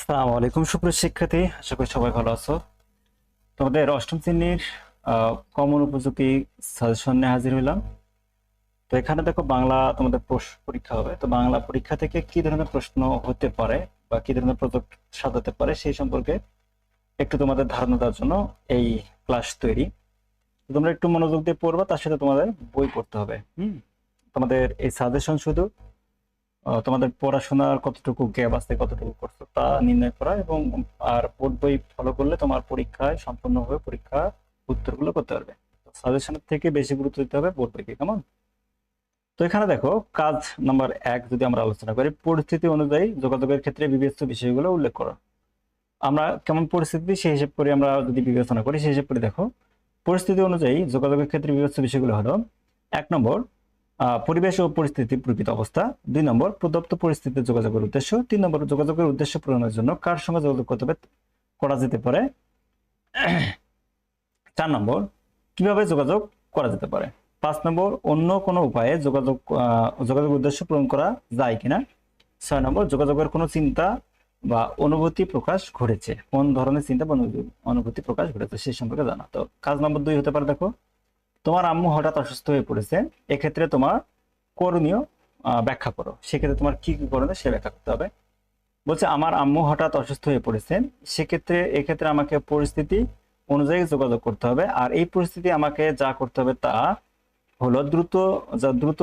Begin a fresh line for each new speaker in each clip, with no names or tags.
আসসালামু আলাইকুম, সুপ্রিয় শিক্ষার্থী। আশা করি সবাই ভালো আছো। তোমাদের অষ্টম শ্রেণির কমন উপযোগী সাজেশন নিয়ে হাজির হইলাম। তো এখানে দেখো বাংলা তোমাদের প্রশ- পরীক্ষা হবে। তো বাংলা পরীক্ষা থেকে কি ধরনের প্রশ্ন হতে পারে বা কি ধরনের প্রজেক্ট সাজাতে পারে সেই সম্পর্কে একটু তোমাদের ধারণা দেওয়ার জন্য এই ক্লাস তৈরি। তো তোমরা একটু মনোযোগ দিয়ে পড়বা, তার সাথে তোমাদের বই পড়তে হবে। হুম? তোমাদের এই সাজেশন শুধু তোমাদের পড়াশোনার কতটুকু গ্যাপ আছে, কতটুকু করছ তা নির্ণয় করা এবং, আর বোর্ড বই ফলো করলে তোমার পরীক্ষায় সম্পূর্ণভাবে পরীক্ষা উত্তরগুলো করতে পারবে। সাজেশনের থেকে বেশি গুরুত্ব দিতে হবে বোর্ড বইকে, কেমন? তো এখানে দেখো, কাজ নাম্বার এক যদি আমরা আলোচনা করি, পরিস্থিতি অনুযায়ী যোগাযোগের ক্ষেত্রে বিবেচ্য বিষয়গুলো উল্লেখ করো। আমরা কেমন পরিস্থিতি, সেই হিসেব করে আমরা যদি বিবেচনা করি, সেই হিসেব করে দেখো। পরিস্থিতি অনুযায়ী যোগাযোগের ক্ষেত্রে বিবেচ্য বিষয়গুলো হলো, এক নম্বর পরিবেশ ও পরিস্থিতি প্রকৃত অবস্থা। দুই নম্বর, প্রদত্ত পরিস্থিতিতে যোগাযোগের উদ্দেশ্য। তিন নম্বর, যোগাযোগের উদ্দেশ্য পূরণের জন্য কার সঙ্গে যোগাযোগ করতে করা যেতে পারে? চার নম্বর, কীভাবে যোগাযোগ করা যেতে পারে? পাঁচ নম্বর, অন্য কোনো উপায়ে যোগাযোগ যোগাযোগ উদ্দেশ্য পূরণ করা যায় কিনা? ছয় নম্বর, যোগাযোগের কোনো চিন্তা বা অনুভূতি প্রকাশ ঘটেছে? কোন ধরনের চিন্তা বা অনুভূতি- প্রকাশ ঘটেছে সেই সম্পর্কে জানা। তো কাজ নম্বর দুই হতে পারে দেখো। তোমার আম্মু হঠাৎ অসুস্থ হয়ে পড়েছে, এক্ষেত্রে তোমার করণীয় ব্যাখ্যা করো। সেক্ষেত্রে তোমার কি কি করণীয় সে ব্যাখ্যা করতে হবে। বলছে, আমার আম্মু হঠাৎ অসুস্থ হয়ে পড়েছেন সেক্ষেত্রে, এক্ষেত্রে আমাকে পরিস্থিতি অনুযায়ী যোগাযোগ করতে হবে। আর এই পরিস্থিতি আমাকে যা করতে হবে তা হলো দ্রুত, যা দ্রুত,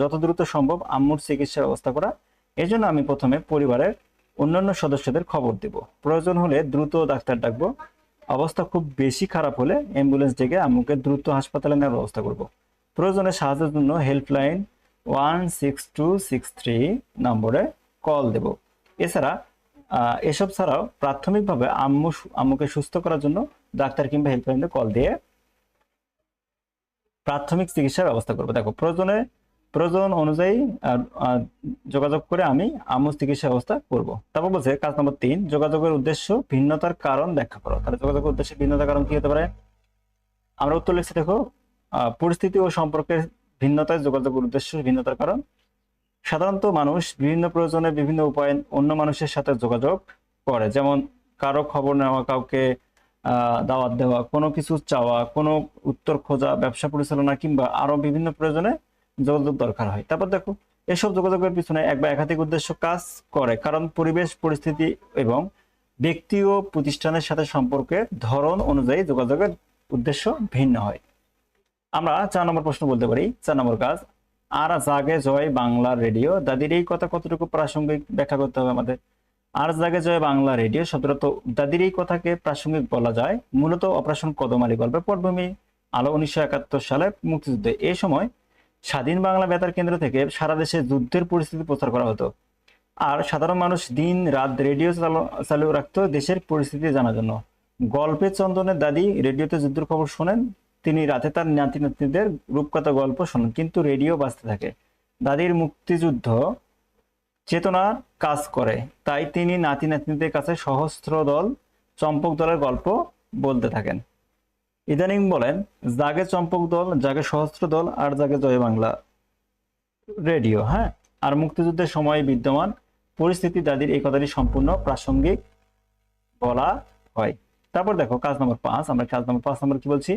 যত দ্রুত সম্ভব আম্মুর চিকিৎসার ব্যবস্থা করা। এই জন্য আমি প্রথমে পরিবারের অন্যান্য সদস্যদের খবর দেব। প্রয়োজন হলে দ্রুত ডাক্তার ডাকবো। অবস্থা খুব বেশি খারাপ হলে অ্যাম্বুলেন্স ডেকে আম্মুকে দ্রুত হাসপাতালে নেওয়ার ব্যবস্থা করব। প্রয়োজনে সাহায্যের জন্য helpline one six two six three নম্বরে কল দেব। এছাড়া এসব ছাড়াও প্রাথমিকভাবে আম্মু আম্মুকে সুস্থ করার জন্য ডাক্তার কিংবা হেল্পলাইনে কল দিয়ে প্রাথমিক চিকিৎসার ব্যবস্থা করব। দেখো, প্রয়োজনে প্রয়োজন অনুযায়ী যোগাযোগ করে আমি আম্মুর চিকিৎসা ব্যবস্থা করব। তারপর বলছে, কাজ নম্বর তিন, যোগাযোগের উদ্দেশ্য ভিন্নতার কারণ ব্যাখ্যা করো। তাহলে যোগাযোগের উদ্দেশ্যে ভিন্নতার কারণ কি হতে পারে? আমরা উত্তর লিখছি, দেখো পরিস্থিতি ও সম্পর্কের ভিন্নতায় যোগাযোগের উদ্দেশ্য ভিন্নতার কারণ। সাধারণত মানুষ বিভিন্ন প্রয়োজনে বিভিন্ন উপায়ে অন্য মানুষের সাথে যোগাযোগ করে। যেমন কারও খবর নেওয়া, কাউকে দাওয়াত দেওয়া, কোনো কিছু চাওয়া, কোনো উত্তর খোঁজা, ব্যবসা পরিচালনা, কিংবা আরও বিভিন্ন প্রয়োজনে যোগাযোগ দরকার হয়। তারপর দেখো, এসব যোগাযোগের পিছনে এক বা একাধিক উদ্দেশ্য কাজ করে, কারণ পরিবেশ, পরিস্থিতি এবং ব্যক্তি ও প্রতিষ্ঠানের সাথে সম্পর্কের ধরন অনুযায়ী যোগাযোগের উদ্দেশ্য ভিন্ন হয়। আমরা চার নম্বর প্রশ্ন বলতে পারি, চার নম্বর কাজ, আর জাগে জয় বাংলা রেডিও। দাদির এই কথা কতটুকু প্রাসঙ্গিক ব্যাখ্যা করতে হবে আমাদের? আর জাগে জয় বাংলা রেডিও শব্দত দাদির এই কথাকে প্রাসঙ্গিক বলা যায়, মূলত অপারেশন কদমালি গল্পের পটভূমি, আলো উনিশশো একাত্তর সালে মুক্তিযুদ্ধে। এই সময় স্বাধীন বাংলা বেতার কেন্দ্র থেকে সারা দেশে যুদ্ধের পরিস্থিতি প্রচার করা হতো। আর সাধারণ মানুষ দিন রাত রেডিও চালু রাখতো দেশের পরিস্থিতি জানার জন্য। গল্পে চন্দনের দাদি রেডিওতে যুদ্ধের খবর শোনেন, তিনি রাতে তার নাতি নাতনিদের রূপকথা গল্প শোনেন, কিন্তু রেডিও বাজতে থাকে। দাদির মুক্তিযুদ্ধ চেতনার কাজ করে, তাই তিনি নাতি নাতনিদের কাছে সহস্র দল, চম্পক দলের গল্প বলতে থাকেন। ইদানিং বলেন, জাগে চম্পক দল, জাগে সহস্র দল, আর জাগে জয় বাংলা রেডিও হ্যাঁ? আর মুক্তিযুদ্ধের সময় বিদ্যমান, পরিস্থিতি দাদির এই কথাটি সম্পূর্ণ প্রাসঙ্গিক বলা হয়। তারপর দেখো, কাজ নম্বর পাঁচ, আমরা কাজ নম্বর পাঁচ নম্বর কি বলছি?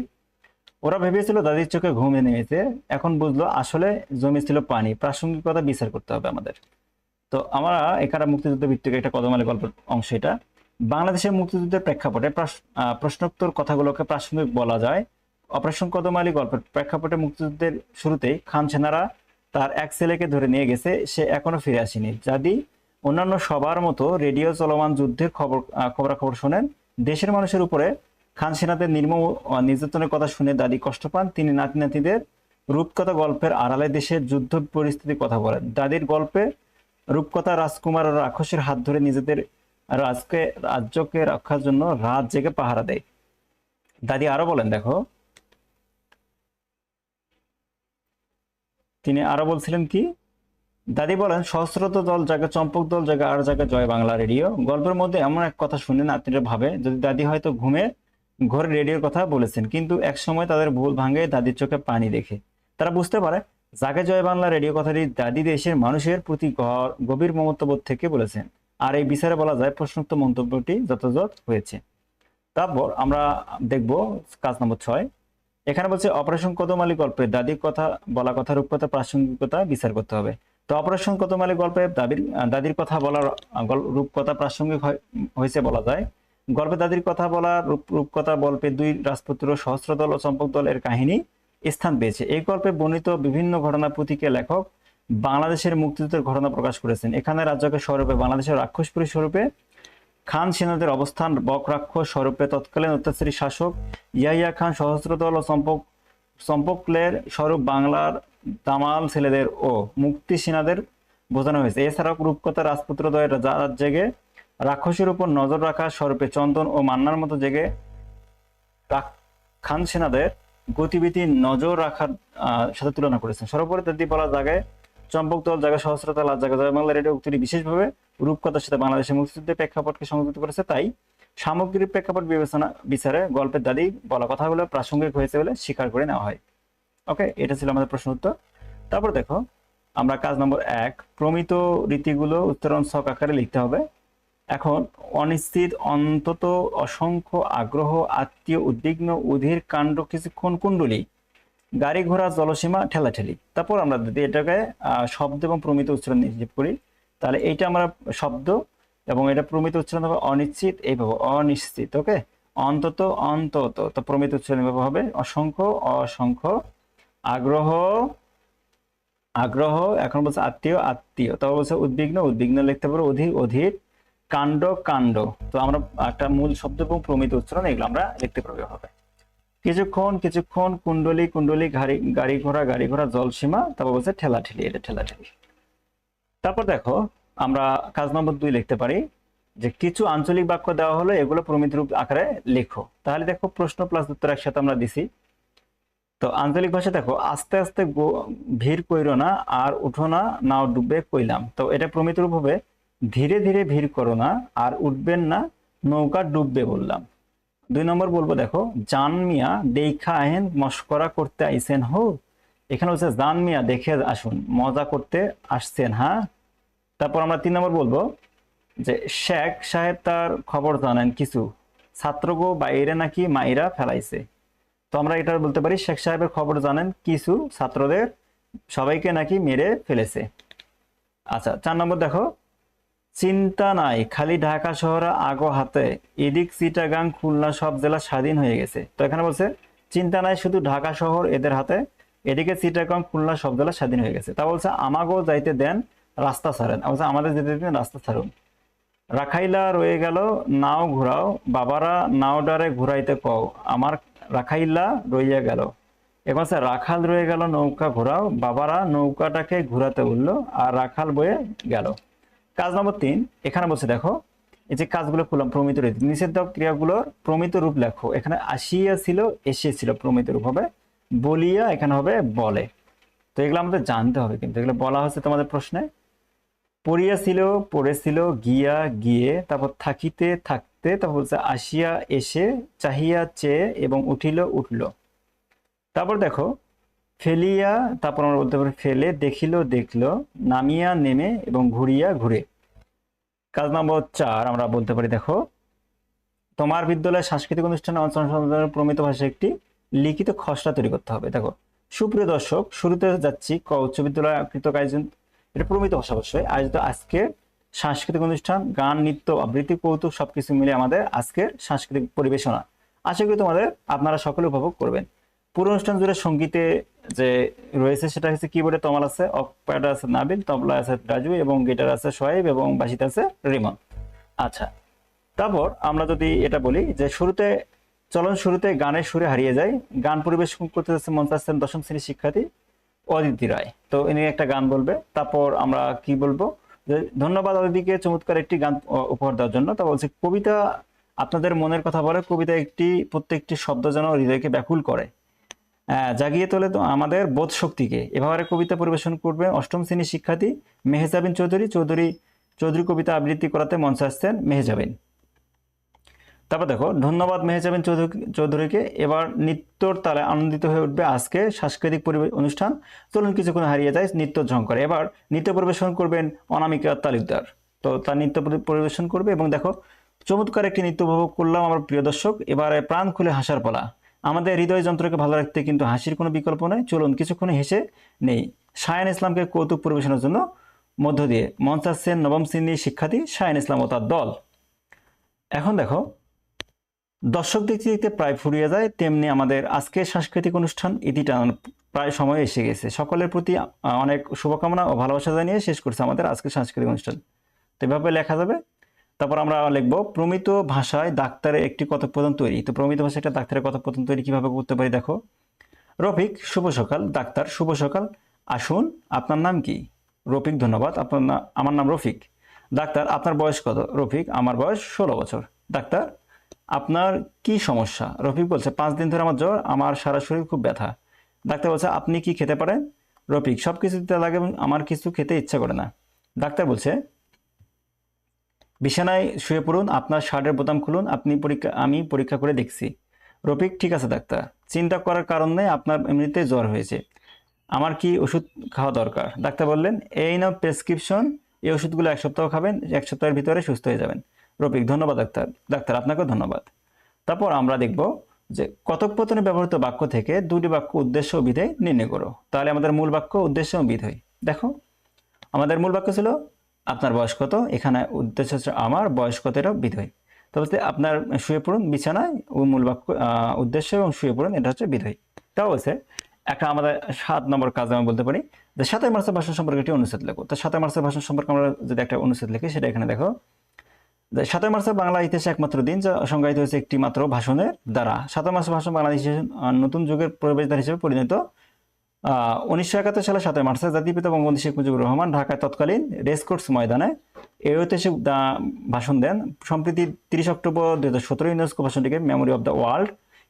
ওরা ভেবেছিল দাদির চোখে ঘুম নেমেছে এখন বুঝলো আসলে জমেছিল পানি। প্রাসঙ্গিকতা বিচার করতে হবে আমাদের। তো আমরা এখানে মুক্তিযুদ্ধ ভিত্তিক একটা কদমালি গল্পের অংশ এটা। বাংলাদেশের মুক্তিযুদ্ধের প্রেক্ষাপটে প্রশ্নোত্তর কথাগুলোকে প্রাসঙ্গিক বলা যায়। অপারেশন কদম আলী গল্পের প্রেক্ষাপটে মুক্তিযুদ্ধের শুরুতেই খান সেনারা তার এক ছেলেকে ধরে নিয়ে গেছে, সে এখনও ফিরে আসেনি। যদি অন্যান্য সবার মতো রেডিও চলমান যুদ্ধের খবর খবরাখবর শোনেন। দেশের মানুষের উপরে খান সেনাদের নির্মম নির্যাতনের কথা শুনে দাদি কষ্ট পান। তিনি নাতি নাতিদের রূপকথা গল্পের আড়ালে দেশের যুদ্ধ পরিস্থিতির কথা বলেন। দাদির গল্পে রূপকথা রাজকুমার ও রাক্ষসের হাত ধরে নিজেদের রাজকে রাজ্যকে রক্ষার জন্য রাত জেগে পাহারা দেয়। দাদি আরও বলেন, দেখো। তিনি আরও বলছিলেন কি? দাদি বলেন, সহস্রত দল জায়গা চম্পক দল জায়গা আর জায়গা জয় বাংলা রেডিও। গল্পের মধ্যে এমন এক কথা শুনে নাতিরা ভাবে, যদি দাদি হয়তো ঘুমে ঘরে রেডিওর কথা বলেছেন, কিন্তু এক সময় তাদের ভুল ভাঙে দাদির চোখে পানি দেখে। তারা বুঝতে পারে, জাগে জয় বাংলা রেডিও কথাটি দাদি দেশের মানুষের প্রতি গভীর মমত্ববোধ থেকে বলেছেন। আর এই বিচারে বলা যায় প্রশ্নোক্ত মন্তব্যটি যথাযথ হয়েছে। তারপর আমরা দেখব কাজ নম্বর ছয়। এখানে বলছে, অপারেশন কদমালি গল্পে দাদির কথা বলা কথা, রূপকথা, প্রাসঙ্গিকতা বিচার করতে হবে। তো অপারেশন কদমালি গল্পে দাদির দাদির কথা বলার রূপকথা প্রাসঙ্গিক হয়েছে বলা যায়। গল্পে দাদির কথা বলা, রূপ, রূপকথা গল্পে দুই রাজপুত্র সহস্রদল ও চম্পক দল এর কাহিনী স্থান পেয়েছে। এই গল্পে বর্ণিত বিভিন্ন ঘটনা পুঁথিকে লেখক বাংলাদেশের মুক্তিযুদ্ধের ঘটনা প্রকাশ করেছেন। এখানে রাজ্যকে স্বরূপে, বাংলাদেশের রাক্ষসপুরী স্বরূপে, খান সেনাদের অবস্থান বকরাক্ষস স্বরূপে, তৎকালীন অত্যাচারী শাসক ইয়াহিয়া খান সহস্রদল ও চম্পক, চম্পকলের স্বরূপ বাংলার দামাল ছেলেদের ও মুক্তি সেনাদের বোঝানো হয়েছে। এছাড়াও রূপকথা রাজপুত্রদ্বয়ের জেগে রাক্ষসের উপর নজর রাখা স্বরূপে চন্দন ও মান্নার মতো জেগে খান সেনাদের গতিবিধি নজর রাখার সাথে তুলনা করেছেন। সর্বোপরি যদি বলা জায়গায় চম্পক দল, জায়গা জয় বাংলা রেডিও উক্তিটি বিশেষভাবে রূপকথার সাথে বাংলাদেশের মুক্তিযুদ্ধের প্রেক্ষাপটকে সংযুক্ত করেছে, তাই সামগ্রিক প্রেক্ষাপট বিবেচনা, বিচারে গল্পের দাদি বলা কথাগুলো প্রাসঙ্গিক হয়েছে বলে স্বীকার করে নেওয়া হয়। ওকে এটা ছিল আমাদের প্রশ্ন উত্তর। তারপর দেখো, আমরা কাজ নম্বর এক, প্রমিত রীতিগুলো উত্তরণ ছক আকারে লিখতে হবে। এখন, অনিশ্চিত, অন্তত, অসংখ্য, আগ্রহ, আত্মীয়, উদ্বিগ্ন, উধির, কাণ্ড, কিছুক্ষণ, কুণ্ডলী। গাড়ি ঘোড়া, জলসীমা, ঠেলাঠেলি। তারপর আমরা যদি এটাকে শব্দ এবং প্রমিত উচ্চারণ নিক্ষেপ করি, তাহলে এইটা আমরা শব্দ এবং এটা প্রমিত উচ্চারণ হবে অনিশ্চিত, এইভাবে অনিশ্চিত, ওকে? অন্তত অন্তত। তো প্রমিত উচ্চারণ এইভাবে হবে, অসংখ্য অসংখ্য, আগ্রহ আগ্রহ, এখন বলছে আত্মীয় আত্মীয়। তারপর বলছে উদ্বিগ্ন উদ্বিগ্ন লিখতে পারো অধিক অধীর, কাণ্ড কাণ্ড। তো আমরা একটা মূল শব্দ এবং প্রমিত উচ্চারণ এগুলো আমরা লিখতে পারব হবে কিছুক্ষণ কিছুক্ষণ কুণ্ডলী কুণ্ডলী, গাড়ি ঘোড়া গাড়ি ঘোড়া, জলসীমা, তারপর বলছে ঠেলা ঠেলি এটা ঠেলা ঠেলি তারপর দেখো, আমরা কাজ নম্বর দুই লিখতে পারি, যে কিছু আঞ্চলিক বাক্য দেওয়া হলো, এগুলো প্রমিত রূপ আকারে লেখো। তাহলে দেখো প্রশ্ন প্লাস উত্তর একসাথে আমরা দিছি। তো আঞ্চলিক ভাষা দেখো, আস্তে আস্তে ভিড় কইরো না, আর উঠো না, নাও ডুববে কইলাম। তো এটা প্রমিত রূপ হবে, ধীরে ধীরে ভিড় করো না, আর উঠবেন না, নৌকা ডুববে বললাম। দুই নম্বর বলব, দেখো, জান মিয়া দেখা আহেন মস্করা করতে আইসেন হো। এখানে হচ্ছে জান মিয়া, দেখে আসুন, মজা করতে আসছেন হ্যাঁ? তারপর আমরা তিন নম্বর বলব যে, শেখ সাহেব তার খবর জানেন কিছু। ছাত্রগো বাইরে নাকি মাইরা ফেলাইছে। তো আমরা এটা বলতে পারি, শেখ সাহেবের খবর জানেন কিছু ছাত্রদের, সবাইকে নাকি মেরে ফেলেছে। আচ্ছা চার নম্বর দেখো চিন্তা নাই, খালি ঢাকা শহরে আগো হাতে। এদিক চিটাগাং, খুলনা সব জেলা স্বাধীন হয়ে গেছে। তো এখানে বলছে, চিন্তা নাই, শুধু ঢাকা শহর এদের হাতে। এদিকে চিটাগাং, খুলনা সব জেলা স্বাধীন হয়ে গেছে। তা বলছে, আমাগো যাইতে দেন, রাস্তা ছাড়েন। বলছে, আমাদের যেতে দেন রাস্তা ছাড়ুন। রাখাইলা রয়ে গেল, নাও ঘুরাও, বাবারা নাও ডারে ঘুরাইতে কও। আমার রাখাইলা রইয়া গেল। হচ্ছে রাখাল রয়ে গেল, নৌকা ঘোরাও। বাবারা নৌকাটাকে ঘুরাতে উঠল আর রাখাল বয়ে গেল। কাজ নম্বর তিন, এখানে বলছে, দেখো, এই যে কাজগুলো করলাম, প্রমিত রীতি নিষেধ ক্রিয়াগুলোর প্রমিত রূপ লেখো। এখানে আসিয়া ছিল এসেছিল প্রমিত রূপ হবে, বলিয়া এখানে হবে বলে। তো এগুলো আমাদের জানতে হবে কিন্তু, এগুলো বলা হচ্ছে তোমাদের প্রশ্নে। পড়িয়াছিল পড়েছিল গিয়া, গিয়ে, তারপর থাকিতে, থাকতে, তারপর বলছে, আসিয়া, এসে, চাহিয়া চেয়ে এবং উঠিল, উঠল। তারপর দেখো, ফেলিয়া, তারপর আমরা বলতে পারি, ফেলে, দেখিল, দেখল, নামিয়া, নেমে, এবং ঘুরিয়া, ঘুরে। কাজ নম্বর চার আমরা বলতে পারি, দেখো, তোমার বিদ্যালয়ের সাংস্কৃতিক অনুষ্ঠানে অঞ্চল প্রমিত ভাষায় একটি লিখিত খসড়া তৈরি করতে হবে। দেখো, সুপ্রিয় দর্শক, শুরুতে যাচ্ছি ক উচ্চ বিদ্যালয় কৃতক আয়োজন এটা প্রমিত ভাষা অবশ্যই। আয়োজিত আজকে সাংস্কৃতিক অনুষ্ঠান, গান, নৃত্য, আবৃত্তি, কৌতুক, সবকিছু মিলে আমাদের আজকের সাংস্কৃতিক পরিবেশনা। আশা করি তোমাদের, আপনারা সকলে উপভোগ করবেন। পুরো অনুষ্ঠান জুড়ে সঙ্গীতে যে রয়েছে সেটা হচ্ছে কিবোর্ডে তমাল আছে অপারেটর আছে নাবিল, তবলা আছে রাজু এবং গিটার আছে সোহেব এবং বাসিতে আছে রিমন। আচ্ছা তারপর আমরা যদি এটা বলি যে শুরুতে, চলন শুরুতে গানের সুরে হারিয়ে যায়, গান পরিবেশন করতে যাচ্ছে মঞ্চ আসছেন দশম শ্রেণির শিক্ষার্থী অদিতি রায়। তো ইনি একটা গান বলবে, তারপর আমরা কি বলব? যে ধন্যবাদ অদিতিকে চমৎকার একটি গান উপহার দেওয়ার জন্য। তা বলছি, কবিতা আপনাদের মনের কথা বলে কবিতা একটি, প্রত্যেকটি শব্দ যেন হৃদয়কে ব্যাকুল করে। জাগিয়ে তোলে তো আমাদের বোধ শক্তিকে এভাবে কবিতা পরিবেশন করবে অষ্টম শ্রেণির শিক্ষার্থী মেহেজাবিন চৌধুরী। চৌধুরী চৌধুরী কবিতা আবৃত্তি করাতে মঞ্চে আসছেন মেহেজাবিন। তারপর দেখো, ধন্যবাদ মেহেজাবিন চৌধুরী, চৌধুরীকে। এবার নৃত্যর তালে আনন্দিত হয়ে উঠবে আজকে সাংস্কৃতিক পরিবেশ অনুষ্ঠান। চলুন কিছুক্ষণ হারিয়ে যায় নৃত্য ঝঙ্করে এবার নৃত্য পরিবেশন করবেন অনামিকা তালুকদার। তো তার নৃত্য পরিবেশন করবে এবং দেখো, চমৎকার একটি নৃত্য উপভোগ করলাম আমার প্রিয় দর্শক। এবারে প্রাণ খুলে হাসার পালা। আমাদের হৃদয় যন্ত্রকে ভালো রাখতে কিন্তু হাসির কোনো বিকল্প নেই। চলুন কিছুক্ষণ হেসে নেই। শায়ান ইসলামকে কৌতুক পরিবেশনের জন্য মধ্য দিয়ে মনসার সেন, নবম শ্রেণির শিক্ষার্থী শায়ান ইসলাম ও তার দল। এখন দেখো, দর্শক দেখতে দেখতে প্রায় ফুরিয়ে যায়, তেমনি আমাদের আজকের সাংস্কৃতিক অনুষ্ঠান ইতি টানার প্রায় সময় এসে গেছে। সকলের প্রতি অনেক শুভকামনা ও ভালোবাসা জানিয়ে শেষ করছে আমাদের আজকের সাংস্কৃতিক অনুষ্ঠান। তো এভাবে লেখা যাবে তারপর আমরা লিখব, প্রমিত ভাষায় ডাক্তারের একটি কথোপকথন তৈরি। তো প্রমিত ভাষায় একটা ডাক্তারের কথোপকথন তৈরি কীভাবে করতে পারি দেখো। রফিক, শুভ সকাল। ডাক্তার, শুভ সকাল। আসুন, আপনার নাম কি? রফিক, ধন্যবাদ। আপনার আমার নাম রফিক। ডাক্তার, আপনার বয়স কত? রফিক, আমার বয়স ষোলো বছর। ডাক্তার, আপনার কি সমস্যা? রফিক বলছে, পাঁচ দিন ধরে আমার জ্বর, আমার সারা শরীর খুব ব্যথা। ডাক্তার বলছে, আপনি কি খেতে পারেন? রফিক সব কিছু দিতে লাগে, আমার কিছু খেতে ইচ্ছা করে না। ডাক্তার বলছে বিছানায় শুয়ে পড়ুন, আপনার শার্টের বোতাম খুলুন, আপনি পরীক্ষা, আমি পরীক্ষা করে দেখছি। রফিক, ঠিক আছে ডাক্তার। চিন্তা করার কারণ আপনার এমনিতে জ্বর হয়েছে। আমার কি ওষুধ খাওয়া দরকার? ডাক্তার বললেন, এই নাও প্রেসক্রিপশন, এই ওষুধগুলো এক সপ্তাহ খাবেন, এক সপ্তাহের ভিতরে সুস্থ হয়ে যাবেন। রফিক, ধন্যবাদ ডাক্তার। ডাক্তার, আপনাকেও ধন্যবাদ। তারপর আমরা দেখব যে কথোপকথনে ব্যবহৃত বাক্য থেকে দুটি বাক্য উদ্দেশ্য ও বিধেয় নির্ণয় করো। তাহলে আমাদের মূল বাক্য উদ্দেশ্য ও বিধেয়। দেখো, আমাদের মূল বাক্য ছিল আপনার বয়স কত? এখানে উদ্দেশ্য হচ্ছে আমার বয়স কত? এটা বিধেয় তবে আপনার শুয়ে পড়ুন, বিছানায়, ও মূল বাক্য উদ্দেশ্য এবং শুয়ে পড়ুন, এটা হচ্ছে বিধেয় তা বলছে, একটা আমাদের সাত নম্বর কাজ আমি বলতে পারি, যে সাতই মার্চের ভাষণ সম্পর্কে একটি অনুচ্ছেদ লেখো। তো সাতই মার্চের ভাষণ সম্পর্কে আমরা যদি একটা অনুচ্ছেদ লিখি, সেটা এখানে দেখো, যে সাতই মার্চের বাংলা ইতিহাসে একমাত্র দিন, যা সংজ্ঞায়িত হয়েছে একটি মাত্র ভাষণের দ্বারা। সাতই মার্চের ভাষণ বাংলাদেশের নতুন যুগের প্রবেশদ্বার হিসেবে পরিণত উনিশশো একাত্তর সালে সাতই মার্চে জাতির পিতা বঙ্গবন্ধু শেখ মুজিবুর রহমান ঢাকায় তৎকালীন রেসকোর্স ময়দানে এই ঐতিহাসিক দা- ভাষণ দেন। সম্প্রতি তিরিশ অক্টোবর দুই হাজার সতেরো UNESCO ভাষণটিকে memory of the world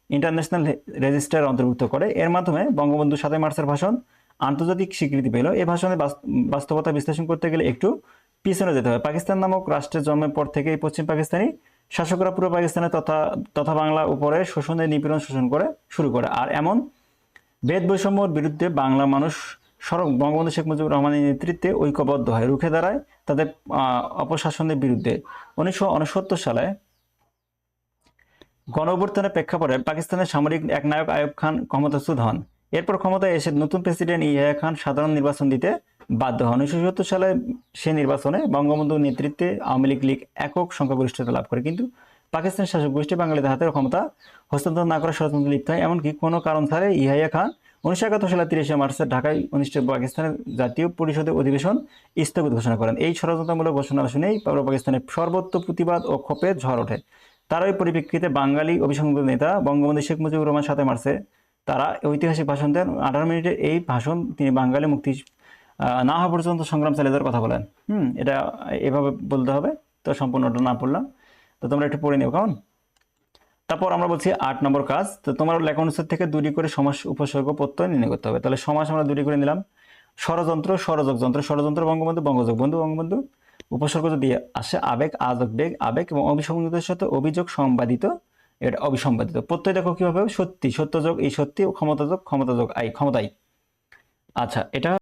international register অন্তর্ভুক্ত করে। এর মাধ্যমে বঙ্গবন্ধু সাতই মার্চের ভাষণ আন্তর্জাতিক স্বীকৃতি পেল। এই ভাষণে বাস্তবতা বিশ্লেষণ করতে গেলে একটু পিছনে যেতে হবে। পাকিস্তান নামক রাষ্ট্রের জন্মের পর থেকেই পশ্চিম পাকিস্তানি শাসকরা পূর্ব পাকিস্তানের তথা তথা বাংলা উপরে শোষণের নিপীড়ন শোষণ করে শুরু করে। আর এমন বেদ বৈষম্যর বিরুদ্ধে বাংলা মানুষ সড়ক বঙ্গবন্ধু শেখ মুজিবুর রহমানের নেতৃত্বে ঐক্যবদ্ধ হয় রুখে দাঁড়ায় তাদের অপশাসনের বিরুদ্ধে। উনিশশো উনসত্তর সালে গণঅভ্যুত্থানের প্রেক্ষাপটে পাকিস্তানের সামরিক একনায়ক আয়ুব খান ক্ষমতাচ্যুত হন। এরপর ক্ষমতায় এসে নতুন প্রেসিডেন্ট ইয়াহিয়া খান সাধারণ নির্বাচন দিতে বাধ্য হন। উনিশশো সত্তর সালে সে নির্বাচনে বঙ্গবন্ধুর নেতৃত্বে আওয়ামী লীগ লীগ একক সংখ্যাগরিষ্ঠতা লাভ করে। কিন্তু পাকিস্তানের শাসক গোষ্ঠী বাঙালিদের হাতে ক্ষমতা হস্তান্তর না করার ষড়যন্ত্র লিপ্ত হয়। এমনকি কোনো কারণ ছাড়া ইহাইয়া খান উনিশশো একাত্তর সালে তিরিশে মার্চে ঢাকায় অনুষ্ঠিত পাকিস্তানের জাতীয় পরিষদের অধিবেশন স্থগিত ঘোষণা করেন। এই ষড়যন্ত্রমূলক ঘোষণা শুনেই পূর্ব পাকিস্তানের সর্বত্র প্রতিবাদ ও ক্ষোভের ঝড় ওঠে। তার ওই পরিপ্রেক্ষিতে বাঙালি অভিসংবাদ নেতা বঙ্গবন্ধু শেখ মুজিবুর রহমান সাথে মার্চে তারা ঐতিহাসিক ভাষণ দেন। আঠারো মিনিটের এই ভাষণ তিনি বাঙালি মুক্তি না হওয়া পর্যন্ত সংগ্রাম চালিয়ে যাওয়ার কথা বলেন। হুম, এটা এভাবে বলতে হবে। তো সম্পূর্ণটা না পড়লাম। তো তোমরা একটু পড়ে নিও, কেমন? তারপর আমরা বলছি আট নম্বর কাজ, তো তোমার লেখা থেকে দুটি করে সমাস উপসর্গ প্রত্যয় নির্ণয় করতে হবে। তাহলে সমাস আমরা দুটি করে নিলাম। ষড়যন্ত্র ষড়যোগ যন্ত্র ষড়যন্ত্র বঙ্গবন্ধু, বঙ্গযোগ বন্ধু, বঙ্গবন্ধু। উপসর্গ যদি আসে, আবেগ আজক বেগ, আবেগ এবং অভিসংযুক্তের সাথে অভিযোগ সম্পাদিত এটা অবিসম্পাদিত প্রত্যয় দেখো কীভাবে? সত্যি, সত্যযোগ, এই সত্যি, ক্ষমতাযোগ ক্ষমতাযোগ, আই, ক্ষমতাই। আচ্ছা এটা